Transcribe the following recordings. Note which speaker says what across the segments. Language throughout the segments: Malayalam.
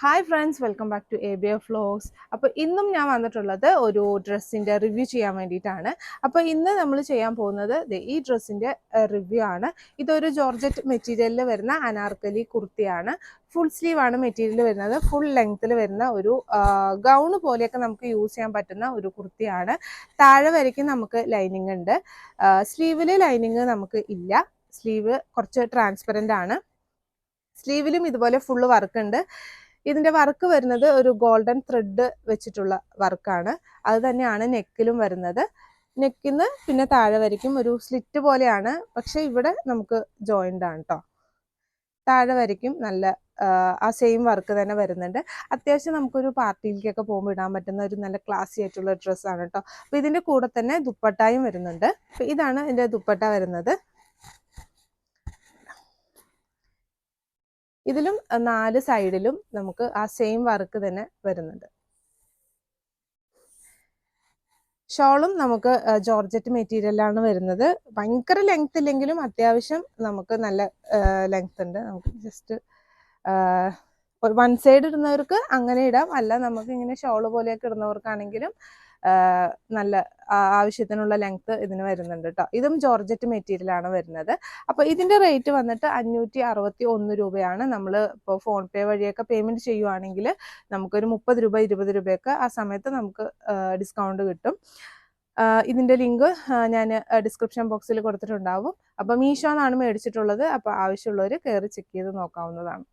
Speaker 1: Hi friends welcome back to A B F vlogs അപ്പോൾ ഇന്നും ഞാൻ വന്നിട്ടുള്ളത് ഒരു ഡ്രസ്സിന്റെ റിവ്യൂ ചെയ്യാൻ വേണ്ടിയിട്ടാണ്. അപ്പോൾ ഇന്ന് നമ്മൾ ചെയ്യാൻ പോകുന്നത് ഈ ഡ്രസ്സിന്റെ റിവ്യൂ ആണ്. ഇതൊരു ജോർജറ്റ് മെറ്റീരിയലിൽ വരുന്ന അനാർക്കലി കുർത്തിയാണ്. ഫുൾ സ്ലീവ് ആണ് മെറ്റീരിയൽ വരുന്നത്. ഫുൾ ലെങ്ത്തിൽ വരുന്ന ഒരു ഗൗൺ പോലെയൊക്കെ നമുക്ക് യൂസ് ചെയ്യാൻ പറ്റുന്ന ഒരു കുർത്തിയാണ്. താഴെ വരയ്ക്കും നമുക്ക് ലൈനിങ് ഉണ്ട്. സ്ലീവിൽ ലൈനിങ് നമുക്ക് ഇല്ല. സ്ലീവ് കുറച്ച് ട്രാൻസ്പെറന്റ് ആണ്. സ്ലീവിലും ഇതുപോലെ ഫുള്ള് വർക്ക് ഉണ്ട്. ഇതിന്റെ വർക്ക് വരുന്നത് ഒരു ഗോൾഡൻ ത്രെഡ് വെച്ചിട്ടുള്ള വർക്കാണ് അത് തന്നെയാണ് നെക്കിലും വരുന്നത്. നെക്കിന്ന് പിന്നെ താഴെ വരയ്ക്കും. ഒരു സ്ലിറ്റ് പോലെയാണ്. പക്ഷെ ഇവിടെ നമുക്ക് ജോയിന്റ് ആണ് കേട്ടോ താഴെ വരയ്ക്കും. നല്ല ആ സെയിം വർക്ക് തന്നെ വരുന്നുണ്ട്. അത്യാവശ്യം നമുക്കൊരു പാർട്ടിയിലേക്കൊക്കെ പോകുമ്പോൾ ഇടാൻ പറ്റുന്ന ഒരു നല്ല ക്ലാസ്സി ആയിട്ടുള്ള ഡ്രസ്സാണ് കേട്ടോ അപ്പോൾ ഇതിന്റെ കൂടെ തന്നെ ദുപ്പട്ടായും വരുന്നുണ്ട്. ഇതാണ് ഇതിന്റെ ദുപ്പട്ട വരുന്നത്. ഇതിലും നാല് സൈഡിലും നമുക്ക് ആ സെയിം വർക്ക് തന്നെ വരുന്നുണ്ട്. ഷോളും നമുക്ക് ജോർജറ്റ് മെറ്റീരിയലാണ് വരുന്നത്. ഭയങ്കര ലെങ്ത് ഇല്ലെങ്കിലും അത്യാവശ്യം നമുക്ക് നല്ല ലെങ്ത് ഉണ്ട്. നമുക്ക് ജസ്റ്റ് വൺ സൈഡ് ഇടുന്നവർക്ക് അങ്ങനെ ഇടാം. അല്ല നമുക്ക് ഇങ്ങനെ ഷോൾ പോലെയൊക്കെ ഇടുന്നവർക്കാണെങ്കിലും നല്ല ആവശ്യത്തിനുള്ള ലെങ്ത് ഇതിന് വരുന്നുണ്ട് കേട്ടോ ഇതും ജോർജറ്റ് മെറ്റീരിയൽ ആണ് വരുന്നത്. അപ്പോൾ ഇതിന്റെ റേറ്റ് വന്നിട്ട് അഞ്ഞൂറ്റി അറുപത്തി ഒന്ന് രൂപയാണ്. നമ്മൾ ഇപ്പോൾ ഫോൺ പേ വഴിയൊക്കെ പേയ്മെന്റ് ചെയ്യുവാണെങ്കിൽ നമുക്കൊരു മുപ്പത് രൂപ ഇരുപത് രൂപയൊക്കെ ആ സമയത്ത് നമുക്ക് ഡിസ്കൗണ്ട് കിട്ടും. ഇതിന്റെ ലിങ്ക് ഞാൻ ഡിസ്ക്രിപ്ഷൻ ബോക്സിൽ കൊടുത്തിട്ടുണ്ടാവും. അപ്പോൾ മീഷോ എന്നാണ് മേടിച്ചിട്ടുള്ളത്. അപ്പോൾ ആവശ്യമുള്ളവർ കയറി ചെക്ക് ചെയ്ത് നോക്കാവുന്നതാണ്.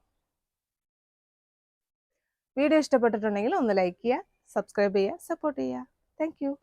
Speaker 1: വീഡിയോ ഇഷ്ടപ്പെട്ടിട്ടുണ്ടെങ്കിൽ ഒന്ന് ലൈക്ക് ചെയ്യുക സബ്സ്ക്രൈബ് ചെയ്യുക സപ്പോർട്ട് ചെയ്യുക. Thank you.